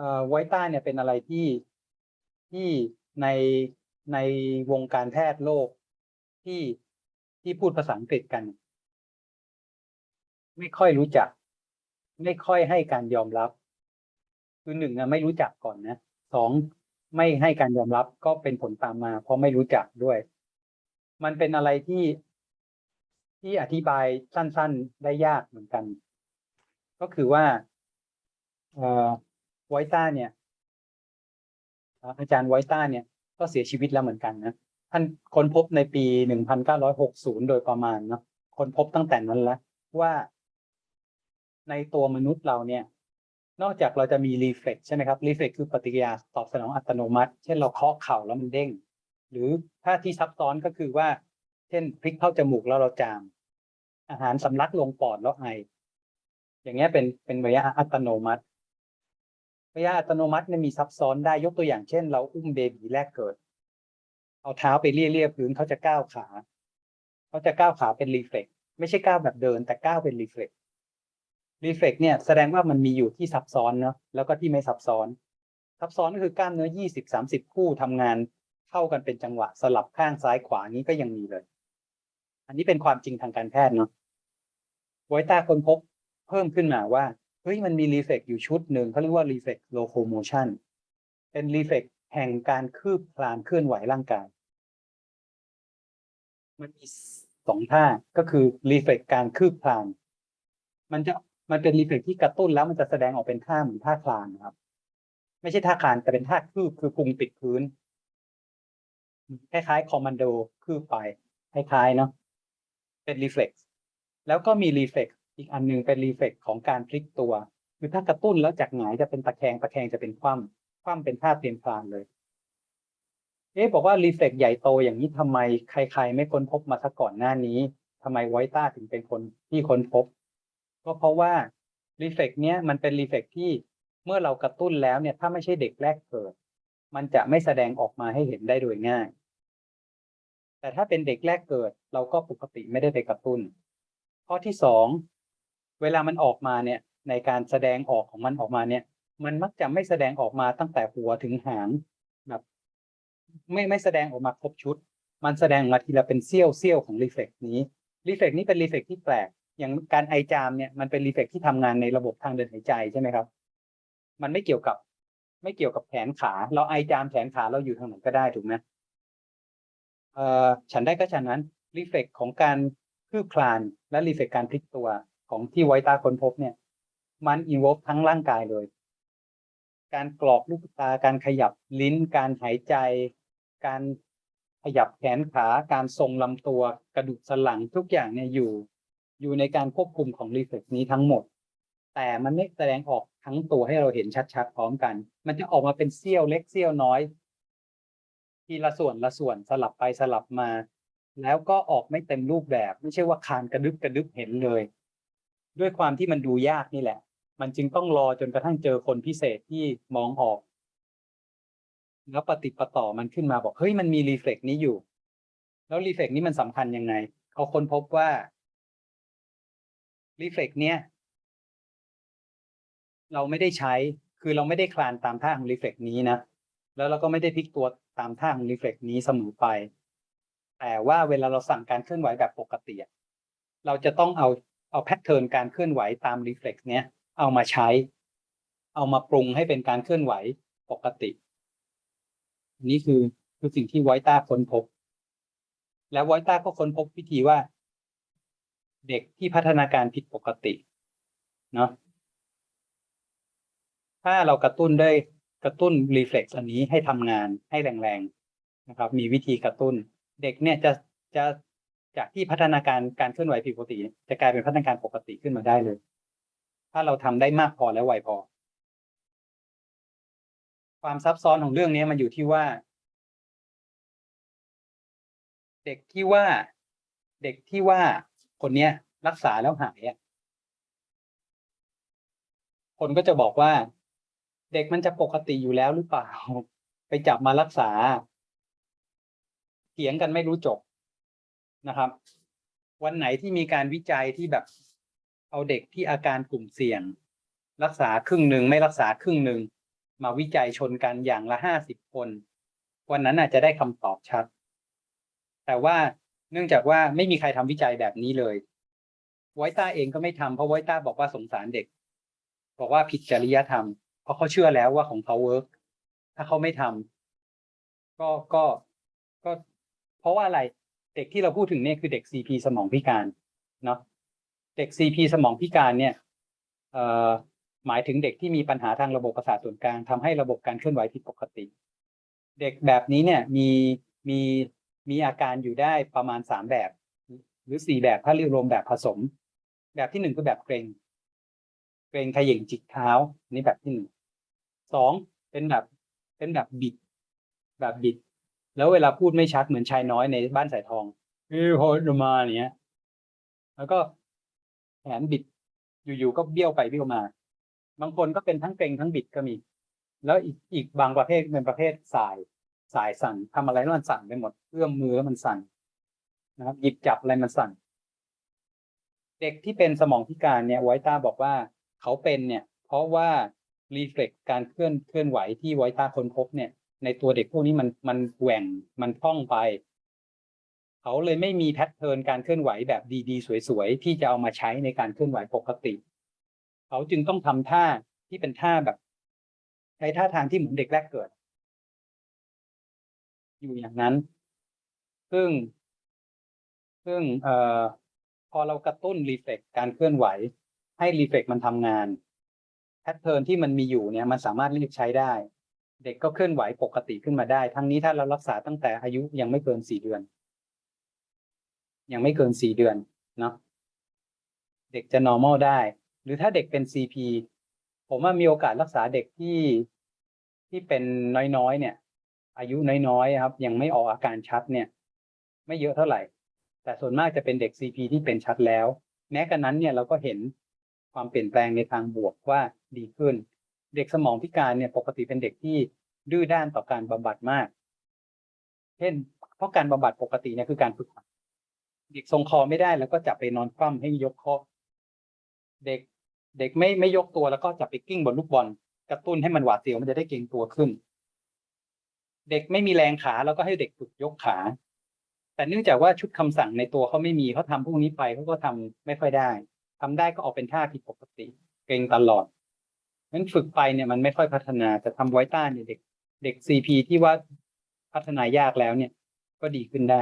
อไวต้าเนี่ยเป็นอะไรที่ที่ในในวงการแพทย์โลกที่ที่พูดภาษาอังกฤษกัน ไม่ค่อยรู้จัก ไม่ค่อยให้การยอมรับ คือหนึ่งอะไม่รู้จักก่อนนะสองไม่ให้การยอมรับก็เป็นผลตามมา เพราะไม่รู้จักด้วย มันเป็นอะไรที่ที่อธิบายสั้น ๆ ได้ยากเหมือนกัน ก็คือว่าเอ่อ ไวต้าเนี่ยอาอาจารย์ไวต้าเนี่ยก็เสียชีวิตแล้วเหมือนกันนะท่านค้นพบในปี 1960 โดยประมาณเนาะค้นพบตั้งแต่นั้นแล้วว่าในตัวมนุษย์เราเนี่ย นอกจากเราจะมีรีเฟล็กใช่ไหมครับรีเฟล็กคือปฏิกิริยาตอบสนองอัตโนมัติ เช่นเราเคาะเข่าแล้วมันเด้ง หรือถ้าที่ซับซ้อนก็คือว่า เช่นพลิกเข้าจมูกแล้วเราจาม อาหารสำลักลงปอดแล้วไอ อย่างเงี้ยเป็นเป็นระยะอัตโนมัติ ระยะอัตโนมัติเนี่ยมีซับซ้อนได้ยกตัวอย่างเช่น เราอุ้มเบบีแรกเกิด เอาเท้าไปเลี่ยเลี่ยพื้นเขาจะก้าวขาเขาจะก้าวขาเป็นรีเฟล็กไม่ใช่ก้าวแบบเดิน แต่ก้าวเป็นรีเฟล็กรีเฟล็กเนี่ยแสดงว่ามันมีอยู่ที่ซับซ้อนเนาะแล้วก็ที่ไม่ซับซ้อน ซับซ้อนก็คือกล้ามเนื้อยี่สิบสามสิบคู่ทำงานเข้ากันเป็นจังหวะสลับข้างซ้ายขวานี้ก็ยังมีเลย อันนี้เป็นความจริงทางการแพทย์เนาะไวต้าคนพบเพิ่มขึ้นมาว่า เฮ้ยมันมีรีเฟกอยู่ชุดหนึ่งเขาเรียกว่ารีเฟกโลโคโมชันเป็นรีเฟกแห่งการคืบคลานเคลื่อนไหวร่างกาย มันมีสองท่าก็คือรีเฟกการคืบคลาน มันจะมันเป็นรีเฟกที่กระตุ้นแล้วมันจะแสดงออกเป็นท่าเหมือนท่าคลานครับ ไม่ใช่ท่าคลานแต่เป็นท่าคืบคือพุงปิดพื้น คล้ายๆคอมมานโดคืบไปคล้ายๆเนาะเป็นรีเฟล็กแล้วก็มีรีเฟล็ก อีกอันหนึงเป็นรีเฟกของการพลิกตัวคือถ้ากระตุ้นแล้วจากหงายจะเป็นตะแคงตะแคงจะเป็นคว่ำคว่ำเป็นท่าเตรียมพลานเลย เอ๊ะบอกว่ารีเฟกใหญ่โตอย่างนี้ทำไมใคร ๆ ไม่ค้นพบมาซะก่อนหน้านี้ทำไมไวต้าถึงเป็นคนที่ค้นพบ ก็เพราะว่ารีเฟกเนี้ยมันเป็นรีเฟกที่เมื่อเรากระตุ้นแล้วเนี่ยถ้าไม่ใช่เด็กแรกเกิด มันจะไม่แสดงออกมาให้เห็นได้โดยง่าย แต่ถ้าเป็นเด็กแรกเกิด เราก็ปกติไม่ได้ไปกระตุ้น ข้อที่สอง เวลามันออกมาเนี่ยในการแสดงออกของมันออกมาเนี่ย มันมักจะไม่แสดงออกมาตั้งแต่หัวถึงหางแบบไม่ไม่แสดงออกมาครบชุด มันแสดงมาทีละเป็นเสี้ยวเสี้ยวของรีเฟกนี้รีเฟกนี้เป็นรีเฟกที่แปลก อย่างการไอจามเนี่ยมันเป็นรีเฟกที่ทำงานในระบบทางเดินหายใจใช่ไหมครับ มันไม่เกี่ยวกับ ไม่เกี่ยวกับแขนขา เราไอจามแขนขาเราอยู่ทางไหนก็ได้ถูกไหมเอ่อฉันได้ก็ฉะนั้นรีเฟกของการคืบคลานและรีเฟกการพลิกตัว ของที่ไวตาค้นพบเนี่ย มันอินวอทั้งร่างกายเลย การกรอกลูกตาการขยับลิ้น การหายใจ การขยับแขนขาการทรงลำตัวกระดูกสันหลังทุกอย่างเนี่ยอยู่ อยู่ในการควบคุมของรีเฟกนี้ทั้งหมด แต่มันไม่แสดงออกทั้งตัวให้เราเห็นชัดๆพร้อมกัน มันจะออกมาเป็นเสี้ยวเล็กเสี้ยวน้อย ทีละส่วนละส่วนสลับไปสลับมา แล้วก็ออกไม่เต็มรูปแบบ ไม่ใช่ว่าคานกระดึบกระดึบเห็นเลย ด้วยความที่มันดูยากนี่แหละ มันจึงต้องรอจนกระทั่งเจอคนพิเศษที่มองออก แล้วปฏิประต่อมันขึ้นมาบอกเฮ้ยมันมีรีเฟล็กนี้อยู่ แล้วรีเฟล็กนี้มันสำคัญยังไง เขาค้นพบว่ารีเฟล็กเนี้ยเราไม่ได้ใช้ คือเราไม่ได้คลานตามท่าของรีเฟล็กนี้นะ แล้วเราก็ไม่ได้พลิกตัวตามท่าของรีเฟล็กนี้เสมอไป แต่ว่าเวลาเราสั่งการเคลื่อนไหวแบบปกติ เราจะต้องเอา เอาแพทเทิร์นการเคลื่อนไหวตามรีเฟล็กซ์เนี้ยเอามาใช้ เอามาปรุงให้เป็นการเคลื่อนไหวปกติ นี่คือคือสิ่งที่ไวต้าค้นพบ แล้วไวต้าก็ค้นพบวิธีว่า เด็กที่พัฒนาการผิดปกติเนาะถ้าเรากระตุ้นด้วยกระตุ้นรีเฟล็กซ์อันนี้ให้ทำงานให้แรงๆนะครับ มีวิธีกระตุ้น เด็กเนี่ยจะจะ จากที่พัฒนาการการเคลื่อนไหวผิดปกติ จะกลายเป็นพัฒนาการปกติขึ้นมาได้เลย ถ้าเราทำได้มากพอและไวพอ ความซับซ้อนของเรื่องนี้มันอยู่ที่ว่า เด็กที่ว่า เด็กที่ว่าคนเนี้ย รักษาแล้วหายอะคนก็จะบอกว่า เด็กมันจะปกติอยู่แล้วหรือเปล่า ไปจับมารักษาเถียงกันไม่รู้จบ นะครับ วันไหนที่มีการวิจัยที่แบบเอาเด็กที่อาการกลุ่มเสี่ยง รักษาครึ่งหนึ่งไม่รักษาครึ่งหนึ่งมาวิจัยชนกันอย่างละห้าสิบคน วันนั้นอาจจะได้คำตอบชัด แต่ว่าเนื่องจากว่าไม่มีใครทำวิจัยแบบนี้เลยไวต้าเองก็ไม่ทำเพราะไวต้าบอกว่าสงสารเด็ก บอกว่าผิดจริยธรรม เพราะเขาเชื่อแล้วว่าของเขาเวิร์กถ้าเขาไม่ทำก็ก็ก็เพราะว่าอะไร เด็กที่เราพูดถึงเนี่ยคือเด็ก CP สมองพิการเนาะเด็ก CP สมองพิการเนี่ยหมายถึงเด็กที่มีปัญหาทางระบบประสาทส่วนกลางทำให้ระบบการเคลื่อนไหวผิดปกติ เด็กแบบนี้เนี่ยมีมีมีอาการอยู่ได้ประมาณสามแบบ หรือสี่แบบถ้าเรียกรวมแบบผสม แบบที่หนึ่งคือแบบเกรงเกรงขย่งจิกเท้านี่แบบที่หนึ่งสองเป็นแบบเป็นแบบบิด แบบบิด แล้วเวลาพูดไม่ชัดเหมือนชายน้อยในบ้านสายทองเอ้โหดมาเนี้ย แล้วก็แขนบิดอยู่ๆก็เบี้ยวไปเบี้ยวมา บางคนก็เป็นทั้งเกรงทั้งบิดก็มี แล้วอีกอีกบางประเภทเป็นประเภทสายสายสั่นทำอะไรแล้วมันสั่นไปหมดเอื้อมมือแล้วมันสั่นนะครับ หยิบจับอะไรมันสั่น เด็กที่เป็นสมองพิการเนี่ยไวต้าบอกว่าเขาเป็นเนี่ย เพราะว่ารีเฟล็กการเคลื่อนเคลื่อนไหวที่ไวต้าค้นพบเนี่ย ในตัวเด็กพวกนี้มันมันแหว่งมันพร่องไป เขาเลยไม่มีแพทเทิร์นการเคลื่อนไหวแบบดีๆ สวยๆ ที่จะเอามาใช้ในการเคลื่อนไหวปกติ เขาจึงต้องทำท่าที่เป็นท่าแบบใช้ท่าทางที่เหมือนเด็กแรกเกิด อยู่อย่างนั้น ซึ่ง ซึ่งเอ่อพอเรากระตุ้นรีเฟกการเคลื่อนไหว ให้รีเฟกมันทำงานแพทเทิร์นที่มันมีอยู่เนี่ยมันสามารถเรียกใช้ได้ เด็กก็เคลื่อนไหวปกติขึ้นมาได้ ทั้งนี้ถ้าเรารักษาตั้งแต่อายุยังไม่เกินสี่เดือน ยังไม่เกินสี่เดือนเนาะเด็กจะ normal ได้ หรือถ้าเด็กเป็น CP ผมว่ามีโอกาสรักษาเด็กที่ที่เป็นน้อยๆเนี่ย อายุน้อยๆครับ ยังไม่ออกอาการชัดเนี่ย ไม่เยอะเท่าไหร่ แต่ส่วนมากจะเป็นเด็ก CP ที่เป็นชัดแล้ว แม้กระนั้นเนี่ยเราก็เห็นความเปลี่ยนแปลงในทางบวกว่าดีขึ้น เด็กสมองพิการเนี่ยปกติเป็นเด็กที่ดื้อด้านต่อการบำบัดมาก เช่น เพราะการบำบัดปกติเนี่ยคือการฝึกหัดเด็กทรงคอไม่ได้แล้วก็จับไปนอนคว่ำให้ยกคอเด็กเด็กไม่ไม่ยกตัวแล้วก็จับไปกิ้งบนลูกบอลกระตุ้นให้มันหวาดเสียวมันจะได้เก่งตัวขึ้น เด็กไม่มีแรงขาแล้วก็ให้เด็กฝึกยกขา แต่เนื่องจากว่าชุดคำสั่งในตัวเขาไม่มีเขาทำพวกนี้ไปเขาก็ทำไม่ค่อยได้ทำได้ก็ออกเป็นท่าผิดปกติ เก่งตลอด นั้นฝึกไปเนี่ยมันไม่ค่อยพัฒนาแต่ทำไวต้าเนี่ยเด็ก เด็กซีพีที่ว่าพัฒนายากแล้วเนี่ย ก็ดีขึ้นได้